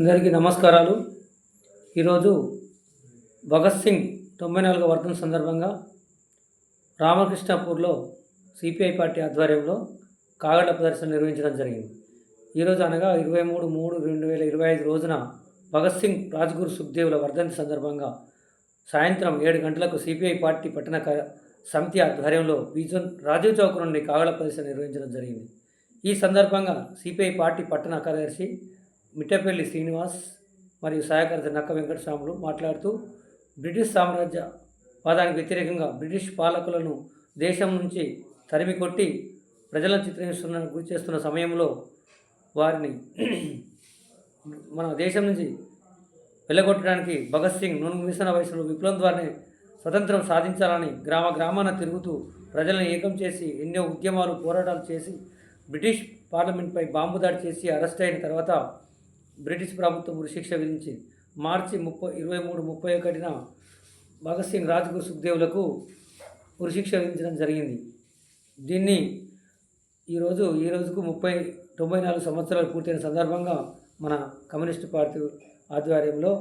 అందరికీ నమస్కారాలు. ఈరోజు భగత్ సింగ్ తొంభై నాలుగో వర్ధన సందర్భంగా రామకృష్ణాపూర్లో సిపిఐ పార్టీ ఆధ్వర్యంలో కాగళ్ళ ప్రదర్శన నిర్వహించడం జరిగింది. ఈరోజు అనగా ఇరవై మూడు మూడు రెండు వేల ఇరవై ఐదు రోజున భగత్ సింగ్ రాజ్గురు సుఖ్దేవుల వర్ధంతి సందర్భంగా సాయంత్రం ఏడు గంటలకు సిపిఐ పార్టీ పట్టణ క- సమితి ఆధ్వర్యంలో బీజన్ రాజీవ్ చౌక్ నుండి కాగళ్ళ ప్రదర్శన నిర్వహించడం జరిగింది. ఈ సందర్భంగా సిపిఐ పార్టీ పట్టణ కార్యదర్శి మిట్టపల్లి శ్రీనివాస్ మరియు సహాయకర్త నక్క వెంకటస్వాములు మాట్లాడుతూ బ్రిటిష్ సామ్రాజ్య వాదానికి వ్యతిరేకంగా బ్రిటిష్ పాలకులను దేశం నుంచి తరిమి కొట్టి ప్రజలను చిత్రహిస్తున్న గురి చేస్తున్న సమయంలో వారిని మన దేశం నుంచి వెళ్ళగొట్టడానికి భగత్ సింగ్ నూనె వయసులో విప్లవం ద్వారానే స్వతంత్రం సాధించాలని గ్రామ గ్రామాన తిరుగుతూ ప్రజలను ఏకం చేసి ఎన్నో ఉద్యమాలు పోరాటాలు చేసి బ్రిటిష్ పార్లమెంట్పై బాంబు దాడి చేసి అరెస్ట్ అయిన తర్వాత బ్రిటిష్ ప్రభుత్వం ఉరిశిక్ష విధించి మార్చి ముప్పై ఇరవై మూడు ముప్పై ఒకటిన భగత్ సింగ్ రాజ్గురు సుఖ్దేవులకు ఉరిశిక్ష విధించడం జరిగింది. దీన్ని ఈరోజు ఈ రోజుకు ముప్పై తొంభై నాలుగు సంవత్సరాలు పూర్తయిన సందర్భంగా మన కమ్యూనిస్ట్ పార్టీ ఆధ్వర్యంలో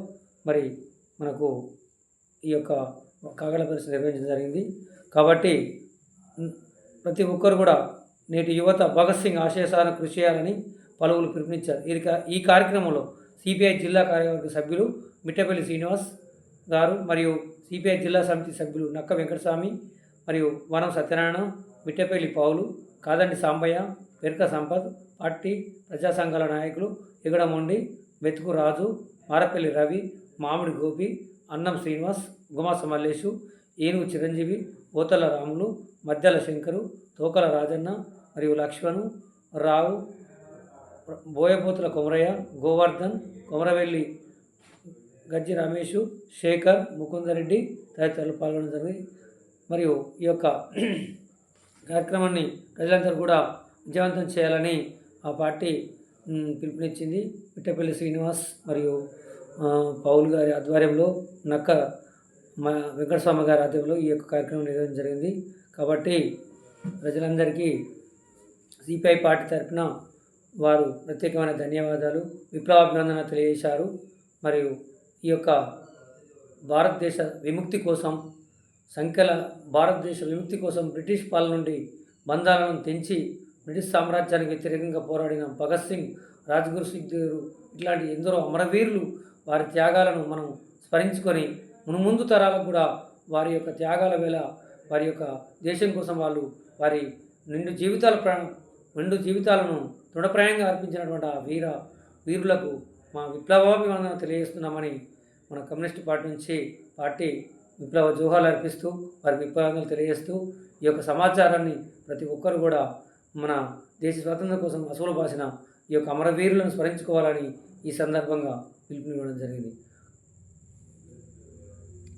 మరి మనకు ఈ యొక్క కాగల పరిస్థితి నిర్వహించడం జరిగింది. కాబట్టి ప్రతి ఒక్కరు కూడా నేటి యువత భగత్ సింగ్ ఆశయసాలను కృషి చేయాలని పలువురు పిలుపునిచ్చారు. ఇది ఈ కార్యక్రమంలో సిపిఐ జిల్లా కార్యవర్గ సభ్యులు మిట్టపల్లి శ్రీనివాస్ గారు మరియు సిపిఐ జిల్లా సమితి సభ్యులు నక్క వెంకటస్వామి మరియు వనం సత్యనారాయణ మిట్టపల్లి పావులు కాదండి సాంబయ్య పెరక సంపత్ పార్టీ ప్రజా సంఘాల నాయకులు ఎగడమొండి మెతుకు రాజు మారపల్లి రవి మామిడి గోపి అన్నం శ్రీనివాస్ గుమాస మల్లేషు ఏనుగు చిరంజీవి ఓతల రాములు మధ్యల శంకరు తోకల రాజన్న మరియు లక్ష్మణు రావు బోయపోతుల కొమరయ్య గోవర్ధన్ కొమరవెల్లి గజ్జి రమేష్ శేఖర్ ముకుందరెడ్డి తదితరులు పాల్గొనడం జరిగింది. మరియు ఈ యొక్క కార్యక్రమాన్ని ప్రజలందరూ కూడా విజయవంతం చేయాలని ఆ పార్టీ పిలుపునిచ్చింది. పిట్టపల్లి శ్రీనివాస్ మరియు పౌల్ గారి ఆధ్వర్యంలో నక్క మా వెంకటస్వామి గారి ఆధ్వర్యంలో ఈ యొక్క కార్యక్రమం నిర్వహించడం జరిగింది. కాబట్టి ప్రజలందరికీ సిపిఐ పార్టీ తరఫున వారు ప్రత్యేకమైన ధన్యవాదాలు విప్లవాభినందన తెలియజేశారు. మరియు ఈ యొక్క భారతదేశ విముక్తి కోసం సంఖ్యల భారతదేశ విముక్తి కోసం బ్రిటిష్ పాలన నుండి బంధాలను తెంచి బ్రిటిష్ సామ్రాజ్యానికి వ్యతిరేకంగా పోరాడిన భగత్ సింగ్ రాజ్గురు సుఖ్దేవులు ఇట్లాంటి ఎందరో అమరవీరులు వారి త్యాగాలను మనం స్మరించుకొని మునుముందు తరాలకు కూడా వారి యొక్క త్యాగాల వేళ వారి యొక్క దేశం కోసం వాళ్ళు వారి నిండు జీవితాల ప్రా నిండు జీవితాలను దృఢప్రాయంగా అర్పించినటువంటి ఆ వీర వీరులకు మా విప్లవాభివందన తెలియజేస్తున్నామని మన కమ్యూనిస్ట్ పార్టీ నుంచి పార్టీ విప్లవ జోహాలు అర్పిస్తూ వారికి విప్లవాలు తెలియజేస్తూ ఈ యొక్క సమాచారాన్ని ప్రతి ఒక్కరు కూడా మన దేశ స్వాతంత్రం కోసం అసలు బాసిన ఈ యొక్క అమరవీరులను స్మరించుకోవాలని ఈ సందర్భంగా పిలుపునివ్వడం జరిగింది.